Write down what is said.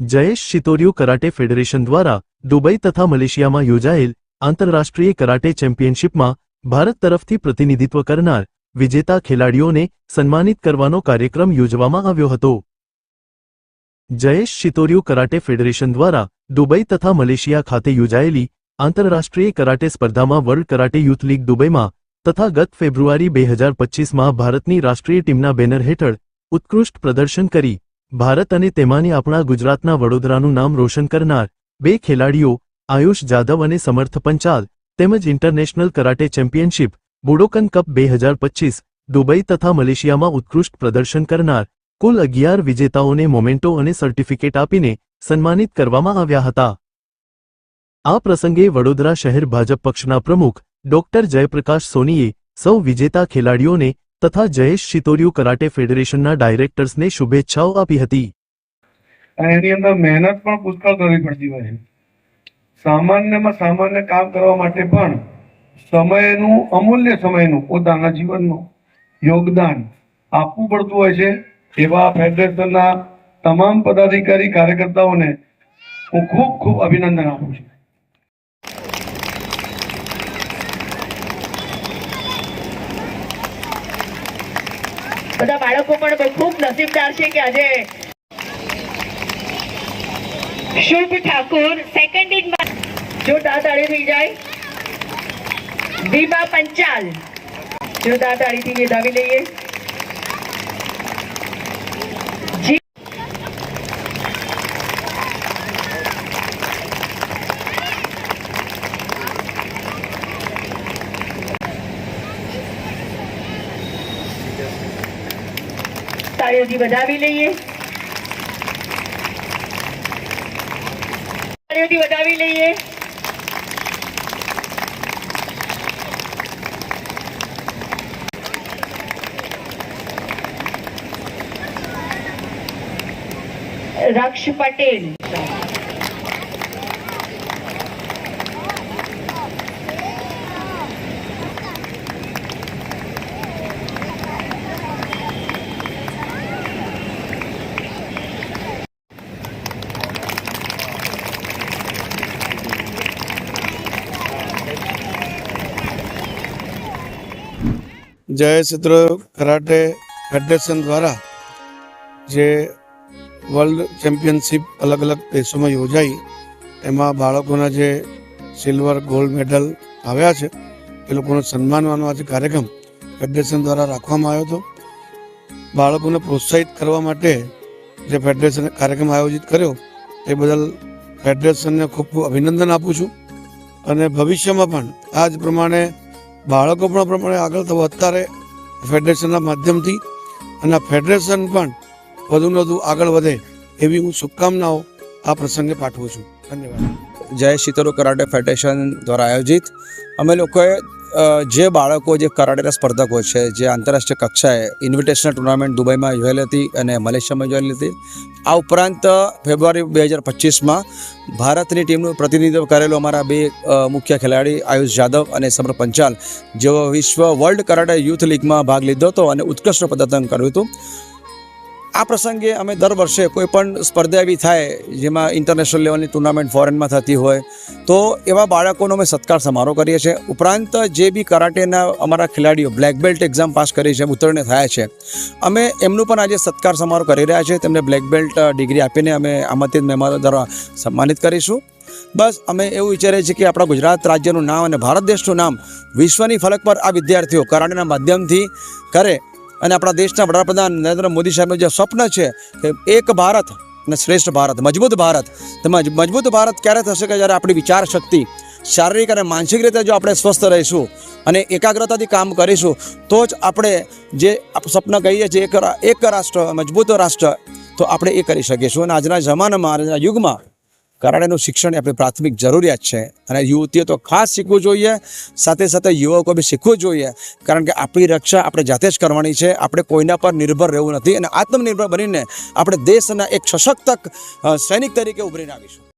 Jayesh Shitoryu karate federation દ્વારા Dubai તથા મલેશિયામાં યોજાયેલ આંતરરાષ્ટ્રીય કરાટે ચેમ્પિયનશિપમાં ભારત તરફથી પ્રતિનિધિત્વ કરનાર વિજેતા ખેલાડીઓને સન્માનિત કરવાનો કાર્યક્રમ યોજવામાં આવ્યો હતો. જયેશ શિતોરિયો કરાટે ફેડરેશન દ્વારા દુબઈ તથા મલેશિયા ખાતે યોજાયેલી આંતરરાષ્ટ્રીય કરાટે સ્પર્ધામાં વર્લ્ડ કરાટે યુથ લીગ દુબઈમાં તથા ગત ફેબ્રુઆરી બે હજાર પચ્ચીસમાં ભારતની રાષ્ટ્રીય ટીમના બેનર હેઠળ ઉત્કૃષ્ટ પ્રદર્શન કરી. ભારત અને તેમાંની આપણા ગુજરાતના વડોદરાનું નામ રોશન કરનાર બે ખેલાડીઓ, આયુષ જાદવ અને સમર્થ પંચાલ, તેમજ international karate championship, Budokan cup બે હજાર પચ્ચીસ દુબઈ તથા મલેશિયામાં ઉત્કૃષ્ટ પ્રદર્શન કરનાર કુલ અગિયાર વિજેતાઓને મોમેન્ટો અને સર્ટિફિકેટ આપીને સન્માનિત કરવામાં આવ્યા હતા. આ પ્રસંગે વડોદરા શહેર ભાજપ પક્ષના પ્રમુખ ડોક્ટર જયપ્રકાશ સોનીએ સૌ વિજેતા ખેલાડીઓને તથા જયેશ શિતોરિયુ કરાટે ફેડરેશનના ડાયરેક્ટર્સને શુભેચ્છાઓ આપી હતી. એની અંદર મહેનત પણ પુષ્કળ કરવી પડતી હોય છે. સામાન્યમાં સામાન્ય કામ કરવા માટે પણ સમયનું, અમૂલ્ય સમયનું, પોતાના જીવનનું યોગદાન આપવું પડતું હોય છે. એવા ફેડરેશનના તમામ પદાધિકારી કાર્યકર્તાઓને હું ખૂબ ખૂબ અભિનંદન આપું છું. બધા બાળકો પણ ખૂબ નસીબદાર છે કે આજે શુભ ઠાકુર સેકન્ડ ઇન જો તાળી થઈ જાય. દીપા પંચાલ. જો જોરદાર તાળીથી વધાવી લઈએ. તાળીઓથી વધાવી લઈએ. તાળીઓથી વધાવી લઈએ. રક્ષ પટેલ. જય ચિત્ર કરાટે ફેડરેશન દ્વારા જે વર્લ્ડ ચેમ્પિયનશિપ અલગ અલગ દેશોમાં યોજાઈ, એમાં બાળકોના જે સિલ્વર, ગોલ્ડ મેડલ આવ્યા છે, એ લોકોને સન્માનવાનો આજે કાર્યક્રમ ફેડરેશન દ્વારા રાખવામાં આવ્યો હતો. બાળકોને પ્રોત્સાહિત કરવા માટે જે ફેડરેશને કાર્યક્રમ આયોજિત કર્યો, એ બદલ ફેડરેશનને ખૂબ ખૂબ અભિનંદન આપું છું. અને ભવિષ્યમાં પણ આ જ પ્રમાણે બાળકો પણ પ્રમાણે આગળ તો અત્યારે ફેડરેશનના માધ્યમથી અને ફેડરેશન પણ વધુ ને વધુ આગળ વધે એવી હું શુભકામનાઓ આ પ્રસંગે પાઠવું છું. ધન્યવાદ. જય શીતળુ કરાટે ફેડરેશન દ્વારા આયોજિત. અમે લોકોએ જે બાળકો, જે કરાટેના સ્પર્ધકો છે, જે આંતરરાષ્ટ્રીય કક્ષાએ ઇન્વિટેશનલ ટુર્નામેન્ટ દુબઈમાં યોજાયેલી હતી અને મલેશિયામાં યોજાયેલી હતી, આ ઉપરાંત ફેબ્રુઆરી બે હજાર પચીસમાં ભારતની ટીમનું પ્રતિનિધિત્વ કરેલું અમારા બે મુખ્ય ખેલાડી આયુષ જાદવ અને સમર પંચાલ, જેઓ વિશ્વ વર્લ્ડ કરાટે યુથ લીગમાં ભાગ લીધો હતો અને ઉત્કૃષ્ટ પ્રદર્શન કર્યું હતું. આ પ્રસંગે અમે દર વર્ષે કોઈ પણ સ્પર્ધા એવી થાય જેમાં ઇન્ટરનેશનલ લેવલની ટુર્નામેન્ટ ફોરેનમાં થતી હોય, તો એવા બાળકોનો અમે સત્કાર સમારોહ કરીએ છીએ. ઉપરાંત જે બી કરાટેના અમારા ખેલાડીઓ બ્લેક બેલ્ટ એક્ઝામ પાસ કરી છે, ઉત્તીર્ણ થયા છે, અમે એમનું પણ આજે સત્કાર સમારોહ કરી રહ્યા છીએ. તેમને બ્લેક બેલ્ટ ડિગ્રી આપીને અમે આમંત્રિત મહેમાનો દ્વારા સન્માનિત કરીશું. બસ, અમે એવું વિચારીએ છીએ કે આપણા ગુજરાત રાજ્યનું નામ અને ભારત દેશનું નામ વિશ્વની ફલક પર આ વિદ્યાર્થીઓ કરાટેના માધ્યમથી કરે. અને આપણા દેશના વડાપ્રધાન નરેન્દ્ર મોદી સાહેબનું જે સ્વપ્ન છે એક ભારત અને શ્રેષ્ઠ ભારત, મજબૂત ભારત. તેમજ મજબૂત ભારત ક્યારે થશે કે જ્યારે આપણી વિચાર શક્તિ શારીરિક અને માનસિક રીતે જો આપણે સ્વસ્થ રહીશું અને એકાગ્રતાથી કામ કરીશું, તો જ આપણે જે સ્વપ્ન કહીએ છીએ એક રાષ્ટ્ર, મજબૂત રાષ્ટ્ર, તો આપણે એ કરી શકીશું. અને આજના જમાનામાં, આજના યુગમાં કરાટેનું શિક્ષણ એ આપણી પ્રાથમિક જરૂરિયાત છે. અને યુવતીઓ તો ખાસ શીખવું જોઈએ, સાથે સાથે યુવકો બી શીખવું જોઈએ. કારણ કે આપણી રક્ષા આપણે જાતે જ કરવાની છે. આપણે કોઈના પર નિર્ભર રહેવું નથી. અને આત્મનિર્ભર બનીને આપણે દેશના એક સશક્ત સૈનિક તરીકે ઉભરીને આવીશું.